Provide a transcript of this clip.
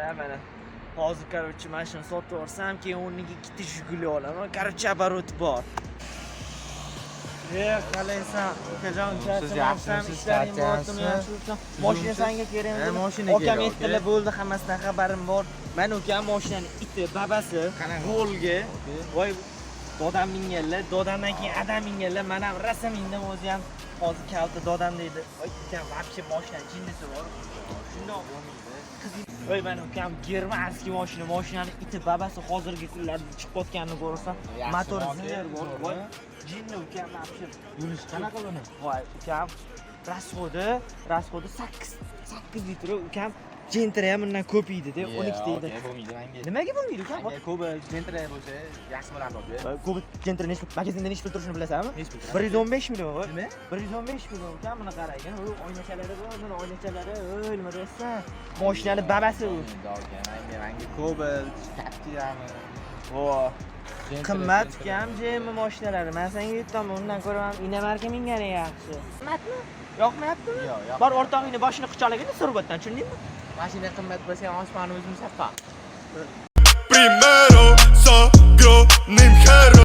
Ya mana hozir короче mashina sotib yuborsam keyin o'rniga ikkita Jiguli olaman короче оборот bor Eh, qalaysan, ukajon, Siz charchamayapsan, yaxshimisiz, ishlaring bo'lyaptimi, charchayapsiz? yaxshi Mashina sanga Ha, kerakmi? mashina Okam kerak, ertala aka. bo'ldi, hammasidan xabarim bor. Mana ukam mashinani iti, babasi, Qanaqa? Volga, voy dodam minganlar, dodamdan keyin adam minganlar, mana ham rosa mindim o'zi ham hozir kalta dodam deydi. Voy ukam вообще mashinani jinnisi bor. Shundoq Voy mana ukam germanskiy mashina, mashinani iti babasi hozirgi kunlarda chiqayotganini ko'rsam, Yaxshi motor model, zir bor. Voy zo'rmi? jinni ukam вообще Yurish qanaqa buni? voy ukam расходi расходi 8 8 litr ukam jentra ham undan ko'p yeydi-da 12 deydi bo'lmaydi menga. nimaga bo'lmaydi ukam Menga ko'pi jentra bo'lsa yaxshi bo'lardi ko'p jentra nechi magazinda nechi pul turishini pul? 115 million Nima? 115 million ukam buni qarang u oynachalari bor buni oynachalari oy nima deyapsan mashinani babasi u Menga Cobalt, Captiva'mi? vo qimmat ukam jemi mashinalari man senga aytaman undan ko'ra ham inamarka mingani yaxshi qimmatmi yoqmayaptimi Yo'q, yo'q. bor o'rtog'ingni boshini quchoqlagin surbatdan tushundingmi Imagina como é que você é um spa no mesmo sofá. Primeiro!